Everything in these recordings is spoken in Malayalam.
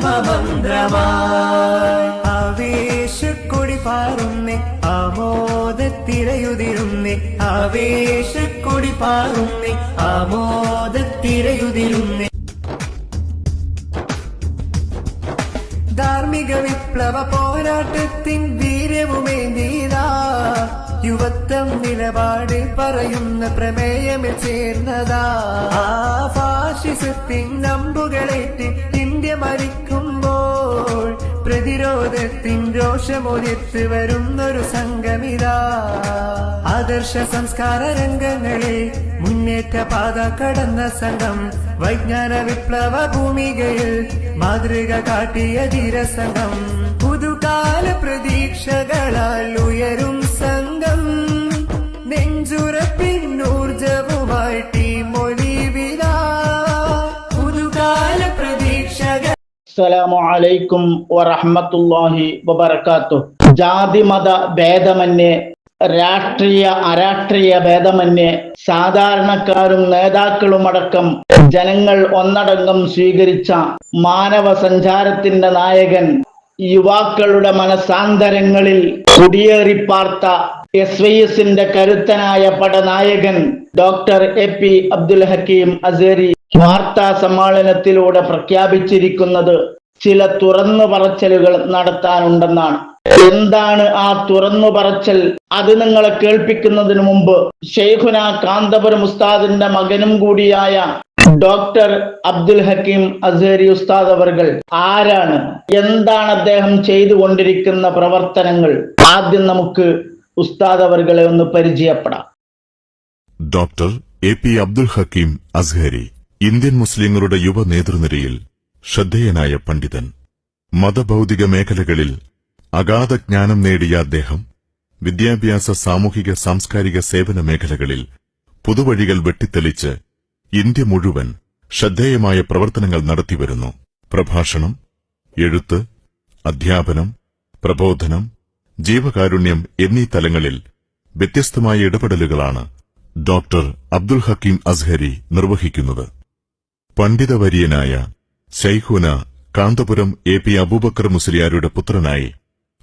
ധർമ്മമന്ത്രമായി. ആവേശക്കൊടി പാറുന്നേ ആമോദത്തിരയുതിരുന്നേ. ആവേശക്കൊടി പാറുന്നേ ആമോദത്തിരയുതിരുന്നേ. ധാർമ്മിക വിപ്ലവ പോരാട്ടത്തിൻ വീര്യവുമേന്തീതാ യുവത്വം നിലപാട് പറയുന്ന പ്രമേയമിൽ ചേർന്നതാ. ആ ഫാഷിസത്തിൻ നമ്പുകളേറ്റ് രോഷമൊലിത്ത് വരുന്നൊരു സംഗമിതാ ആദർശ സംസ്കാര രംഗങ്ങളിൽ മുന്നേറ്റ പാത കടന്ന സംഘം വൈജ്ഞാന വിപ്ലവ ഭൂമികയിൽ മാതൃക കാട്ടിയ ധീരസംഘം. പുതുകാല പ്രതീക്ഷകളാൽ ഉയരും സംഘം. നെഞ്ചുറപ്പിന്നൂർജവുമായി അസ്സലാമു അലൈക്കും വറഹ്മത്തുള്ളാഹി വബറകാത്തു ജാതി മത ഭേദമന്യേ രാഷ്ട്രീയ അരാഷ്ട്രീയ ഭേദമന്യേ സാധാരണക്കാരും നേതാക്കളുമടക്കം ജനങ്ങൾ ഒന്നടങ്കം സ്വീകരിച്ച മാനവ സഞ്ചാരത്തിന്റെ നായകൻ യുവാക്കളുടെ മനസാന്തരങ്ങളിൽ കുടിയേറിപ്പാർത്ത എസ് വൈ എസിന്റെ കരുത്തനായ പടനായകൻ doctor A P Abdul Hakeem Azhari. വാർത്താ സമ്മേളനത്തിലൂടെ പ്രഖ്യാപിച്ചിരിക്കുന്നത് ചില തുറന്നു പറച്ചലുകൾ നടത്താനുണ്ടെന്നാണ്. എന്താണ് ആ തുറന്നു പറച്ചൽ? അത് നിങ്ങളെ കേൾപ്പിക്കുന്നതിന് മുമ്പ് ഷെയ്ഖുന കാന്തപുരം ഉസ്താദിന്റെ മകനും കൂടിയായ ഡോക്ടർ അബ്ദുൽ ഹക്കീം അസേരി ഉസ്താദ് അവർകൾ ആരാണ്? എന്താണ് അദ്ദേഹം ചെയ്തുകൊണ്ടിരിക്കുന്ന പ്രവർത്തനങ്ങൾ? ആദ്യം നമുക്ക് ഉസ്താദ് അവർകളെ ഒന്ന് പരിചയപ്പെടാം. Doctor A P Abdul Hakeem Azhari Indian മുസ്ലിങ്ങളുടെ യുവ നേതൃനിരയിൽ ശ്രദ്ധേയനായ പണ്ഡിതൻ. മതഭൗതിക മേഖലകളിൽ അഗാധ ജ്ഞാനം നേടിയ അദ്ദേഹം വിദ്യാഭ്യാസ സാമൂഹിക സാംസ്കാരിക സേവന മേഖലകളിൽ പുതുവഴികൾ വെട്ടിത്തെളിച്ച് ഇന്ത്യ മുഴുവൻ ശ്രദ്ധേയമായ പ്രവർത്തനങ്ങൾ നടത്തിവരുന്നു. പ്രഭാഷണം എഴുത്ത് അധ്യാപനം പ്രബോധനം ജീവകാരുണ്യം എന്നീ തലങ്ങളിൽ വ്യത്യസ്തമായ ഇടപെടലുകളാണ് ഡോക്ടർ അബ്ദുൽ ഹക്കീം അസ്ഹരി നിർവഹിക്കുന്നത്. പണ്ഡിതവര്യനായ ശൈഖുന കാന്തപുരം എ പി അബൂബക്കർ മുസ്ലിയാരുടെ പുത്രനായി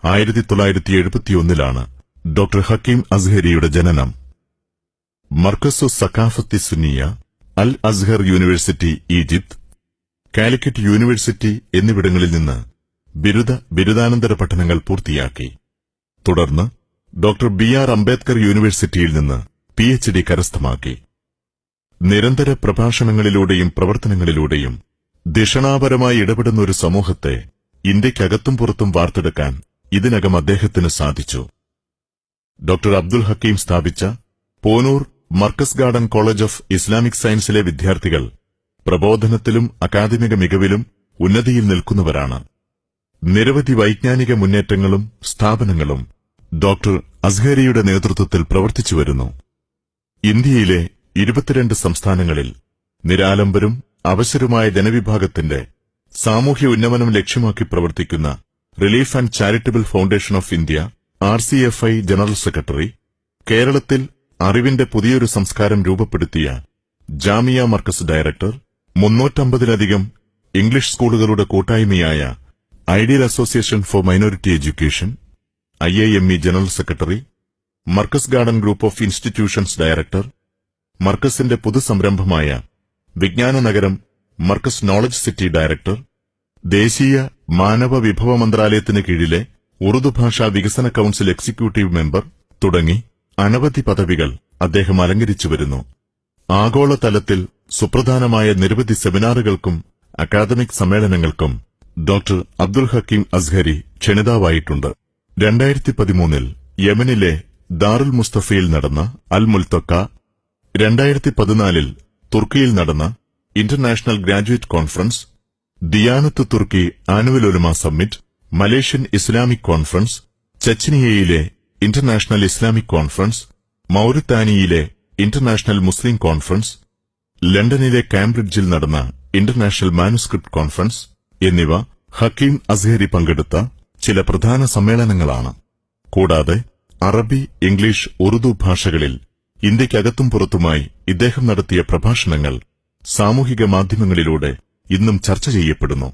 ആയിരത്തി തൊള്ളായിരത്തി എഴുപത്തിയൊന്നിലാണ് ഡോക്ടർ ഹക്കീം അസ്ഹരിയുടെ ജനനം. Markazu Saqafathi Sunniyya Al Azhar university Egypt. Calicut university എന്നിവിടങ്ങളിൽ നിന്ന് ബിരുദ ബിരുദാനന്തര പഠനങ്ങൾ പൂർത്തിയാക്കി. തുടർന്ന് ഡോക്ടർ ബി ആർ അംബേദ്കർ യൂണിവേഴ്സിറ്റിയിൽ നിന്ന് പി എച്ച് ഡി കരസ്ഥമാക്കി. നിരന്തര പ്രഭാഷണങ്ങളിലൂടെയും പ്രവർത്തനങ്ങളിലൂടെയും ദിഷണാപരമായി ഇടപെടുന്ന ഒരു സമൂഹത്തെ ഇന്ത്യക്കകത്തും പുറത്തും വാർത്തെടുക്കാൻ ഇതിനകം അദ്ദേഹത്തിന് സാധിച്ചു. ഡോക്ടർ അബ്ദുൽ ഹക്കീം സ്ഥാപിച്ച Ponnur Markaz garden college of Islamic സയൻസിലെ വിദ്യാർത്ഥികൾ പ്രബോധനത്തിലും അക്കാദമിക മികവിലും ഉന്നതിയിൽ നിൽക്കുന്നവരാണ്. നിരവധി വൈജ്ഞാനിക മുന്നേറ്റങ്ങളും സ്ഥാപനങ്ങളും ഡോക്ടർ അസ്ഹരിയുടെ നേതൃത്വത്തിൽ പ്രവർത്തിച്ചു വരുന്നു. ഇന്ത്യയിലെ ഇരുപത്തിരണ്ട് സംസ്ഥാനങ്ങളിൽ നിരാലംബരും അവശരുമായ ജനവിഭാഗത്തിന്റെ സാമൂഹ്യ ഉന്നമനം ലക്ഷ്യമാക്കി പ്രവർത്തിക്കുന്ന relief and charitable foundation of India R C F I general secretary കേരളത്തിൽ അറിവിന്റെ പുതിയൊരു സംസ്കാരം രൂപപ്പെടുത്തിയ ജാമിയ മർക്കസ് ഡയറക്ടർ മുന്നൂറ്റമ്പതിലധികം ഇംഗ്ലീഷ് സ്കൂളുകളുടെ കൂട്ടായ്മയായ ideal association for minority education I general secretary Markaz garden group of institutions director മർക്കസിന്റെ പുതുസംരംഭമായ വിജ്ഞാന നഗരം മർക്കസ് നോളജ് സിറ്റി ഡയറക്ടർ ദേശീയ മാനവ വിഭവ മന്ത്രാലയത്തിന് കീഴിലെ ഉറുദു ഭാഷാ വികസന കൌൺസിൽ എക്സിക്യൂട്ടീവ് മെമ്പർ തുടങ്ങി അനവധി പദവികൾ അദ്ദേഹം അലങ്കരിച്ചു വരുന്നു. ആഗോളതലത്തിൽ സുപ്രധാനമായ നിരവധി സെമിനാറുകൾക്കും അക്കാദമിക് സമ്മേളനങ്ങൾക്കും ഡോക്ടർ അബ്ദുൽ ഹക്കീം അസ്ഹരി ക്ഷണിതാവായിട്ടുണ്ട്. രണ്ടായിരത്തി പതിമൂന്നിൽ യമനിലെ ദാറുൽ മുസ്തഫയിൽ നടന്ന അൽ മുൽത്തക്ക രണ്ടായിരത്തി പതിനാലിൽ തുർക്കിയിൽ നടന്ന ഇന്റർനാഷണൽ ഗ്രാജുവേറ്റ് കോൺഫറൻസ് ദിയാനത്ത് തുർക്കി ആനുവൽ ഒലുമ സമ്മിറ്റ് മലേഷ്യൻ ഇസ്ലാമിക് കോൺഫറൻസ് ചച്ചിനിയയിലെ ഇന്റർനാഷണൽ ഇസ്ലാമിക് കോൺഫറൻസ് മൌരിത്താനിയിലെ ഇന്റർനാഷണൽ മുസ്ലിം കോൺഫറൻസ് ലണ്ടനിലെ കാംബ്രിഡ്ജിൽ നടന്ന ഇന്റർനാഷണൽ മാനുസ്ക്രിപ്റ്റ് കോൺഫറൻസ് എന്നിവ ഹക്കീം അസ്ഹരി പങ്കെടുത്ത ചില പ്രധാന സമ്മേളനങ്ങളാണ്. കൂടാതെ അറബി ഇംഗ്ലീഷ് ഉറുദു ഭാഷകളിൽ ഇന്ത്യക്കകത്തും പുറത്തുമായി ഇദ്ദേഹം നടത്തിയ പ്രഭാഷണങ്ങൾ സാമൂഹിക മാധ്യമങ്ങളിലൂടെ ഇന്നും ചർച്ച ചെയ്യപ്പെടുന്നു.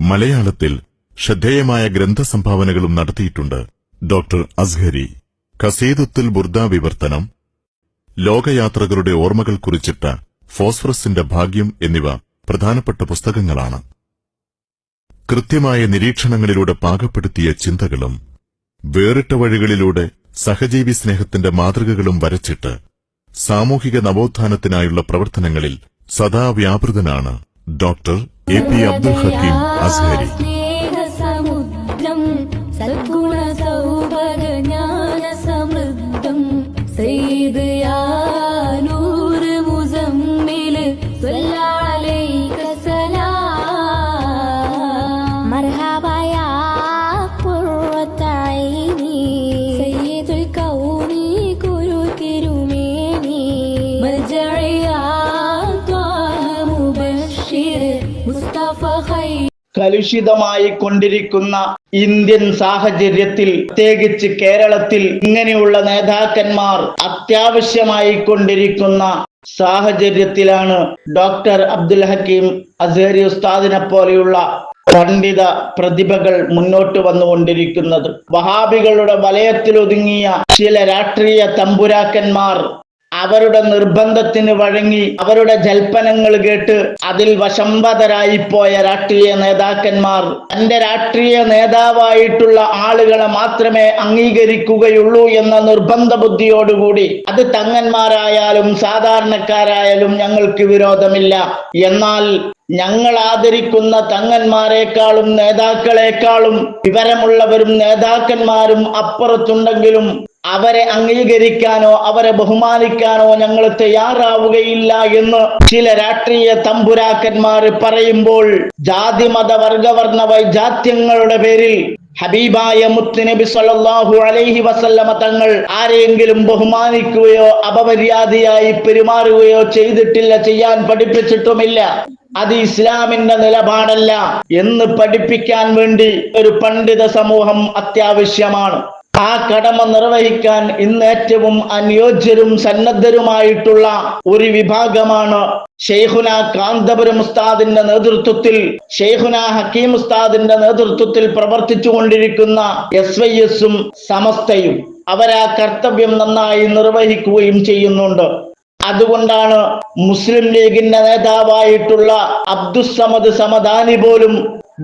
മലയാളത്തിൽ ശ്രദ്ധേയമായ ഗ്രന്ഥസംഭാവനകളും നടത്തിയിട്ടുണ്ട് ഡോക്ടർ അസ്ഹരി. ഖസീദുത്തുൽ ബുർദ വിവർത്തനം ലോകയാത്രകളുടെ ഓർമ്മകൾ കുറിച്ചിട്ട ഫോസ്ഫറസിന്റെ ഭാഗ്യം എന്നിവ പ്രധാനപ്പെട്ട പുസ്തകങ്ങളാണ്. കൃത്യമായ നിരീക്ഷണങ്ങളിലൂടെ പാകപ്പെടുത്തിയ ചിന്തകളും വേറിട്ട വഴികളിലൂടെ സഹജീവി സ്നേഹത്തിന്റെ മാതൃകകളും വരച്ചിട്ട് സാമൂഹിക നവോത്ഥാനത്തിനായുള്ള പ്രവർത്തനങ്ങളിൽ സദാ വ്യാപൃതനാണ് doctor A P Abdul Hakeem Azhari. കലുഷിതമായി കൊണ്ടിരിക്കുന്ന ഇന്ത്യൻ സാഹചര്യത്തിൽ പ്രത്യേകിച്ച് കേരളത്തിൽ ഇങ്ങനെയുള്ള നേതാക്കന്മാർ അത്യാവശ്യമായി കൊണ്ടിരിക്കുന്ന സാഹചര്യത്തിലാണ് ഡോക്ടർ അബ്ദുൽ ഹക്കീം അസേരി ഉസ്താദിനെ പോലെയുള്ള പണ്ഡിത പ്രതിഭകൾ മുന്നോട്ട് വന്നുകൊണ്ടിരിക്കുന്നത്. വഹാബികളുടെ വലയത്തിലൊതുങ്ങിയ ചില രാഷ്ട്രീയ തമ്പുരാക്കന്മാർ അവരുടെ നിർബന്ധത്തിന് വഴങ്ങി അവരുടെ ജൽപ്പനങ്ങൾ കേട്ട് അതിൽ വശംവതരായി പോയ രാഷ്ട്രീയ നേതാക്കന്മാർ തന്റെ രാഷ്ട്രീയ നേതാവായിട്ടുള്ള ആളുകളെ മാത്രമേ അംഗീകരിക്കുകയുള്ളൂ എന്ന നിർബന്ധ ബുദ്ധിയോടുകൂടി അത് തങ്ങന്മാരായാലും സാധാരണക്കാരായാലും ഞങ്ങൾക്ക് വിരോധമില്ല. എന്നാൽ ഞങ്ങൾ ആദരിക്കുന്ന തങ്ങന്മാരെക്കാളും നേതാക്കളെക്കാളും വിവരമുള്ളവരും നേതാക്കന്മാരും അപ്പുറത്തുണ്ടെങ്കിലും അവരെ അംഗീകരിക്കാനോ അവരെ ബഹുമാനിക്കാനോ ഞങ്ങൾ തയ്യാറാവുകയില്ല എന്ന് ചില രാഷ്ട്രീയ തമ്പുരാക്കന്മാർ പറയുമ്പോൾ ജാതി മത വർഗവർണ വൈജാത്യങ്ങളുടെ പേരിൽ ഹബീബായ മുത്തുനബി സല്ലല്ലാഹു അലൈഹി വസല്ലമ തങ്ങൾ ആരെയെങ്കിലും ബഹുമാനിക്കുകയോ അപമര്യാദയായി പെരുമാറുകയോ ചെയ്തിട്ടില്ല ചെയ്യാൻ പഠിപ്പിച്ചിട്ടുമില്ല. അത് ഇസ്ലാമിന്റെ നിലപാടല്ല എന്ന് പഠിപ്പിക്കാൻ വേണ്ടി ഒരു പണ്ഡിത സമൂഹം അത്യാവശ്യമാണ്. ആ കടമ നിർവഹിക്കാൻ ഇന്ന് ഏറ്റവും അനുയോജ്യരും സന്നദ്ധരുമായിട്ടുള്ള ഒരു വിഭാഗമാണ് ഷെയ്ഖുന കാന്തപുരം ഉസ്താദിന്റെ നേതൃത്വത്തിൽ ഷെയ്ഖുന ഹക്കീം ഉസ്താദിന്റെ നേതൃത്വത്തിൽ പ്രവർത്തിച്ചു കൊണ്ടിരിക്കുന്ന എസ് വൈ എസും സമസ്തയും അവരാ കർത്തവ്യം നന്നായി നിർവഹിക്കുകയും ചെയ്യുന്നുണ്ട്. അതുകൊണ്ടാണ് മുസ്ലിം ലീഗിന്റെ നേതാവായിട്ടുള്ള അബ്ദുസമദ് സമദാനി പോലും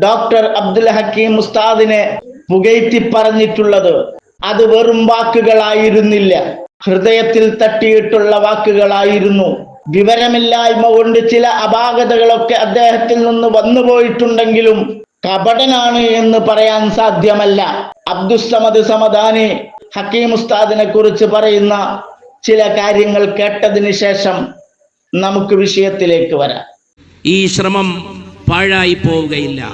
ഡോക്ടർ അബ്ദുൽ ഹക്കീം ഉസ്താദിനെ പുകഴ്ത്തി പറഞ്ഞിട്ടുള്ളത് അത് വെറും വാക്കുകളായിരുന്നില്ല. ഹൃദയത്തിൽ തട്ടിയിട്ടുള്ള വാക്കുകളായിരുന്നു. വിവരമില്ലായ്മ കൊണ്ട് ചില അപാകതകളൊക്കെ അദ്ദേഹത്തിൽ നിന്ന് വന്നുപോയിട്ടുണ്ടെങ്കിലും കപടനാണ് എന്ന് പറയാൻ സാധ്യമല്ല. അബ്ദുസമദ് സമദാനി ഹക്കീം ഉസ്താദിനെ കുറിച്ച് പറയുന്ന ചില കാര്യങ്ങൾ കേട്ടതിന് ശേഷം നമുക്ക് വിഷയത്തിലേക്ക് വരാം. ഈ ശ്രമം പാഴായി പോവുകയില്ല.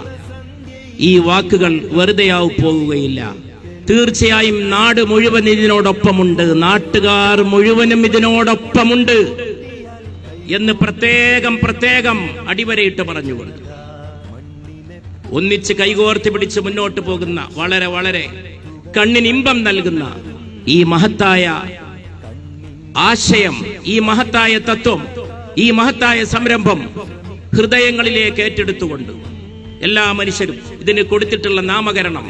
ഈ വാക്കുകൾ വെറുതെയാവും പോവുകയില്ല. തീർച്ചയായും നാട് മുഴുവൻ ഇതിനോടൊപ്പമുണ്ട്. നാട്ടുകാർ മുഴുവനും ഇതിനോടൊപ്പമുണ്ട് എന്ന് പ്രത്യേകം പ്രത്യേകം അടിവരയിട്ട് പറഞ്ഞുകൊണ്ട് ഒന്നിച്ച് കൈകോർത്തി പിടിച്ച് മുന്നോട്ട് പോകുന്ന വളരെ വളരെ കണ്ണിന് ഇമ്പം നൽകുന്ന ഈ മഹത്തായ ആശയം ഈ മഹത്തായ തത്വം ഈ മഹത്തായ സംരംഭം ഹൃദയങ്ങളിലേക്ക് ഏറ്റെടുത്തുകൊണ്ട് എല്ലാ മനുഷ്യരും ഇതിന് കൊടുത്തിട്ടുള്ള നാമകരണം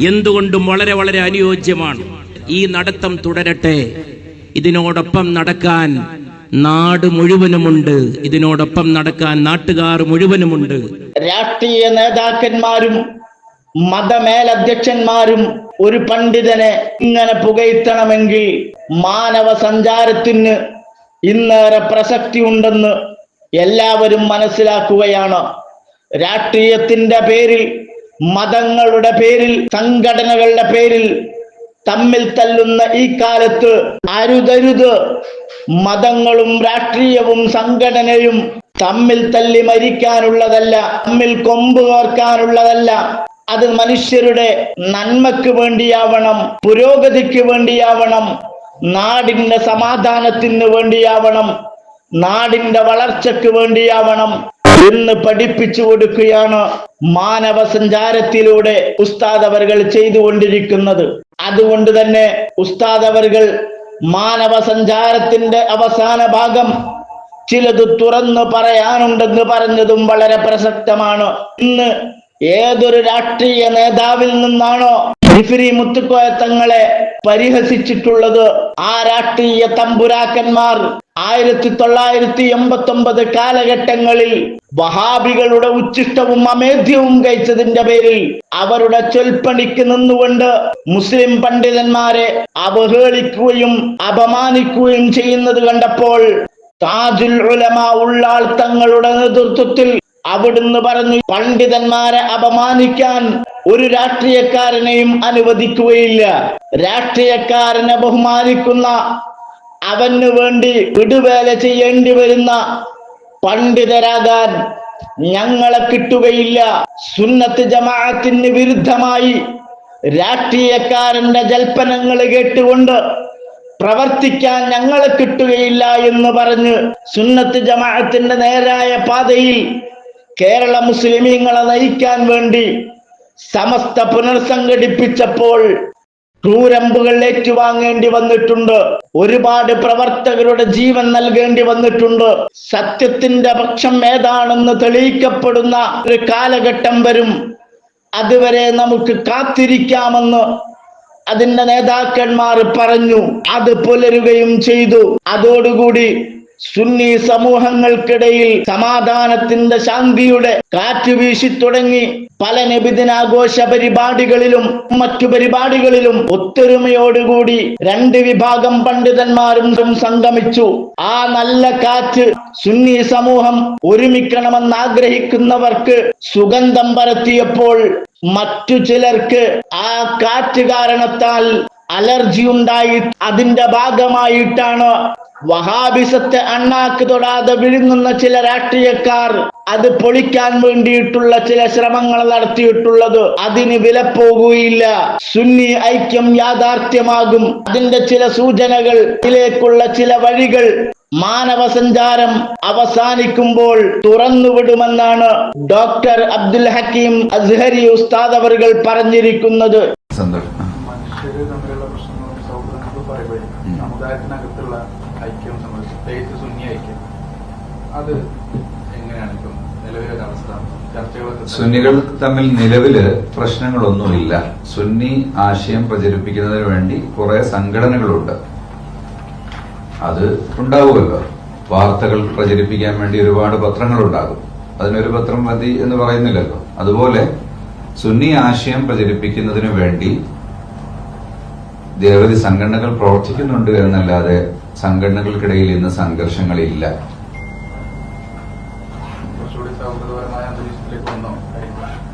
എന്തുകൊണ്ടും വളരെ വളരെ അനുയോജ്യമാണ്. ഈ നടത്തം തുടരട്ടെ. ഇതിനോടൊപ്പം നടക്കാൻ നാട് മുഴുവനുമുണ്ട്. ഇതിനോടൊപ്പം നടക്കാൻ നാട്ടുകാർ മുഴുവനുമുണ്ട്. രാഷ്ട്രീയ നേതാക്കന്മാരും മതമേലധ്യക്ഷന്മാരും ഒരു പണ്ഡിതനെ ഇങ്ങനെ പുകഴ്ത്തണമെങ്കിൽ മാനവ സഞ്ചാരത്തിന് ഇന്നേറെ പ്രസക്തി ഉണ്ടെന്ന് എല്ലാവരും മനസ്സിലാക്കുകയാണ്. രാഷ്ട്രീയത്തിന്റെ പേരിൽ മതങ്ങളുടെ പേരിൽ സംഘടനകളുടെ പേരിൽ തമ്മിൽ തല്ലുന്ന ഈ കാലത്ത് അരുതരുത്. മതങ്ങളും രാഷ്ട്രീയവും സംഘടനയും തമ്മിൽ തല്ലി മരിക്കാനുള്ളതല്ല തമ്മിൽ കൊമ്പ് കോർക്കാനുള്ളതല്ല. അത് മനുഷ്യരുടെ നന്മക്ക് വേണ്ടിയാവണം പുരോഗതിക്ക് വേണ്ടിയാവണം നാടിന്റെ സമാധാനത്തിന് വേണ്ടിയാവണം നാടിന്റെ വളർച്ചയ്ക്ക് വേണ്ടിയാവണം. എന്ന് പഠിപ്പിച്ചു കൊടുക്കുകയാണ് മാനവ സഞ്ചാരത്തിലൂടെ ഉസ്താദ് അവർകൾ ചെയ്തുകൊണ്ടിരിക്കുന്നത് അതുകൊണ്ട് തന്നെ ഉസ്താദ് അവർകൾ മാനവ സഞ്ചാരത്തിന്റെ അവസാന ഭാഗം ചിലത് തുറന്നു പറയാനുണ്ടെന്ന് പറഞ്ഞതും വളരെ പ്രസക്തമാണ്. ഇന്ന് ഏതൊരു രാഷ്ട്രീയ നേതാവിൽ നിന്നാണോ ജിഫിരി മുത്തുക്കോയ തങ്ങളെ പരിഹസിച്ചിട്ടുള്ളത് ആ രാഷ്ട്രീയ തമ്പുരാക്കന്മാർ. ആയിരത്തി തൊള്ളായിരത്തി എൺപത്തി ഒമ്പത് കാലഘട്ടങ്ങളിൽ വഹാബികളുടെ ഉച്ചിഷ്ടവും അമേധ്യവും കഴിച്ചതിന്റെ പേരിൽ അവരുടെ ചൊൽപ്പണിക്ക് നിന്നുകൊണ്ട് മുസ്ലിം പണ്ഡിതന്മാരെ അവഹേളിക്കുകയും അപമാനിക്കുകയും ചെയ്യുന്നത് കണ്ടപ്പോൾ താജുൽ ഉലമ ഉള്ളാൾ തങ്ങളുടെ നേതൃത്വത്തിൽ അവിടുന്ന് പറഞ്ഞു പണ്ഡിതന്മാരെ അപമാനിക്കാൻ ഒരു രാഷ്ട്രീയക്കാരനെയും അനുവദിക്കുകയില്ല. രാഷ്ട്രീയക്കാരനെ ബഹുമാനിക്കുന്ന അവന് വേണ്ടി വിടുവേല ചെയ്യേണ്ടി വരുന്ന പണ്ഡിതരാകാൻ ഞങ്ങളെ കിട്ടുകയില്ല. സുന്നത്ത് ജമാഅത്തിന് വിരുദ്ധമായി രാഷ്ട്രീയക്കാരന്റെ ജൽപ്പനങ്ങൾ കേട്ടുകൊണ്ട് പ്രവർത്തിക്കാൻ ഞങ്ങളെ കിട്ടുകയില്ല എന്ന് പറഞ്ഞ് സുന്നത്ത് ജമാഅത്തിന്റെ നേരായ പാതയിൽ കേരള മുസ്ലിമീങ്ങളെ നയിക്കാൻ വേണ്ടി സമസ്ത പുനർസംഘടിപ്പിച്ചപ്പോൾ ക്രൂരമ്പുകൾ ഏറ്റുവാങ്ങേണ്ടി വന്നിട്ടുണ്ട്. ഒരുപാട് പ്രവർത്തകരുടെ ജീവൻ നൽകേണ്ടി വന്നിട്ടുണ്ട്. സത്യത്തിന്റെ പക്ഷം ഏതാണെന്ന് തെളിയിക്കപ്പെടുന്ന ഒരു കാലഘട്ടം വരും. അതുവരെ നമുക്ക് കാത്തിരിക്കാമെന്ന് അതിന്റെ നേതാക്കന്മാർ പറഞ്ഞു. അത് പുലരുകയും ചെയ്തു. അതോടുകൂടി സുന്നി സമൂഹങ്ങൾക്കിടയിൽ സമാധാനത്തിന്റെ ശാന്തിയുടെ കാറ്റ് വീശി തുടങ്ങി പല നബിദിനാഘോഷ പരിപാടികളിലും മറ്റു പരിപാടികളിലും ഒത്തൊരുമയോടുകൂടി രണ്ട് വിഭാഗം പണ്ഡിതന്മാരും സംഗമിച്ചു. ആ നല്ല കാറ്റ് സുന്നി സമൂഹം ഒരുമിക്കണമെന്ന് ആഗ്രഹിക്കുന്നവർക്ക് സുഗന്ധം പരത്തിയപ്പോൾ മറ്റു ചിലർക്ക് ആ കാറ്റ് കാരണത്താൽ അലർജി ഉണ്ടായി അതിന്റെ ഭാഗമായിട്ടാണ് വഹാബിസത്തെ അണ്ണാക്ക് തൊടാതെ വിഴുങ്ങുന്ന ചില രാഷ്ട്രീയക്കാർ അത് പൊളിക്കാൻ വേണ്ടിയിട്ടുള്ള ചില ശ്രമങ്ങൾ നടത്തിയിട്ടുള്ളത്. അതിന് വില പോകുകയില്ല. സുന്നി ഐക്യം യാഥാർത്ഥ്യമാകും. അതിന്റെ ചില സൂചനകൾ ഇതിലേക്കുള്ള ചില വഴികൾ മാനവ സഞ്ചാരം അവസാനിക്കുമ്പോൾ തുറന്നുവിടുമെന്നാണ് ഡോക്ടർ അബ്ദുൽ ഹക്കീം അസ്ഹരി ഉസ്താദ് അവർ പറഞ്ഞിരിക്കുന്നത്. സുന്നികൾ തമ്മിൽ നിലവിൽ പ്രശ്നങ്ങളൊന്നുമില്ല. സുന്നി ആശയം പ്രചരിപ്പിക്കുന്നതിന് വേണ്ടി കുറെ സംഘടനകളുണ്ട്. അത് ഉണ്ടാവുമല്ലോ. വാർത്തകൾ പ്രചരിപ്പിക്കാൻ വേണ്ടി ഒരുപാട് പത്രങ്ങൾ ഉണ്ടാകും അതിനൊരു പത്രം മതി എന്ന് പറയുന്നില്ലല്ലോ. അതുപോലെ സുന്നി ആശയം പ്രചരിപ്പിക്കുന്നതിന് വേണ്ടി നിരവധി സംഘടനകൾ പ്രവർത്തിക്കുന്നുണ്ട് എന്നല്ലാതെ സംഘടനകൾക്കിടയിൽ ഇന്ന് സംഘർഷങ്ങളില്ല.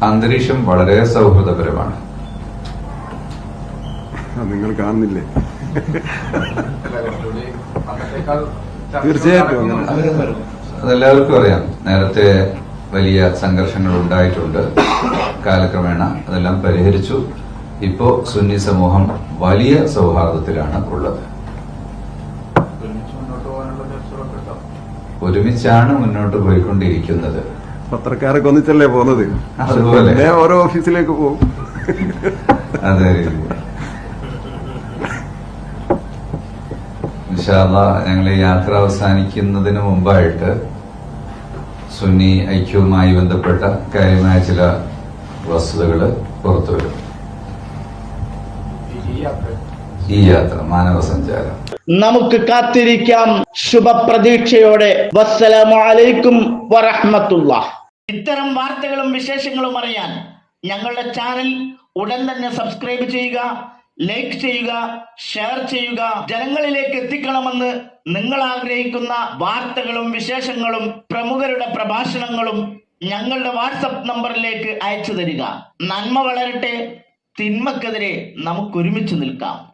അന്തരീക്ഷം വളരെ സൗഹൃദപരമാണ്. നിങ്ങൾ കാണുന്നില്ലേ? തീർച്ചയായിട്ടും. അതെല്ലാവർക്കും അറിയാം. നേരത്തെ വലിയ സംഘർഷങ്ങൾ ഉണ്ടായിട്ടുണ്ട്. കാലക്രമേണ അതെല്ലാം പരിഹരിച്ചു. ഇപ്പോ സുന്നി സമൂഹം വലിയ സൗഹാർദ്ദത്തിലാണ് ഉള്ളത്. ഒരുമിച്ചാണ് മുന്നോട്ട് പോയിക്കൊണ്ടിരിക്കുന്നത്. പത്രക്കാരൊക്കെ ഒന്നിച്ചല്ലേ പോകുന്നത്? അതുപോലെ. ഞാൻ ഓരോ ഓഫീസിലേക്ക് പോകും. അതെ. ഞങ്ങൾ ഈ യാത്ര അവസാനിക്കുന്നതിന് മുമ്പായിട്ട് സുന്നി ഐക്യവുമായി ബന്ധപ്പെട്ട കാര്യമായ ചില വസ്തുതകൾ പുറത്തുവരും ഈ- യാത്ര. ഈ യാത്ര മാനവ സഞ്ചാരം നമുക്ക് കാത്തിരിക്കാം ശുഭപ്രതീക്ഷയോടെ. വസ്സലാമലൈക്കും വറഹ്മത്തുള്ള ഇത്തരം വാർത്തകളും വിശേഷങ്ങളും അറിയാൻ ഞങ്ങളുടെ ചാനൽ ഉടൻ തന്നെ സബ്സ്ക്രൈബ് ചെയ്യുക ലൈക്ക് ചെയ്യുക ഷെയർ ചെയ്യുക. ജനങ്ങളിലേക്ക് എത്തിക്കണമെന്ന് നിങ്ങൾ ആഗ്രഹിക്കുന്ന വാർത്തകളും വിശേഷങ്ങളും പ്രമുഖരുടെ പ്രഭാഷണങ്ങളും ഞങ്ങളുടെ വാട്സപ്പ് നമ്പറിലേക്ക് അയച്ചു തരിക. നന്മ വളരട്ടെ തിന്മക്കെതിരെ നമുക്ക് ഒരുമിച്ച് നിൽക്കാം.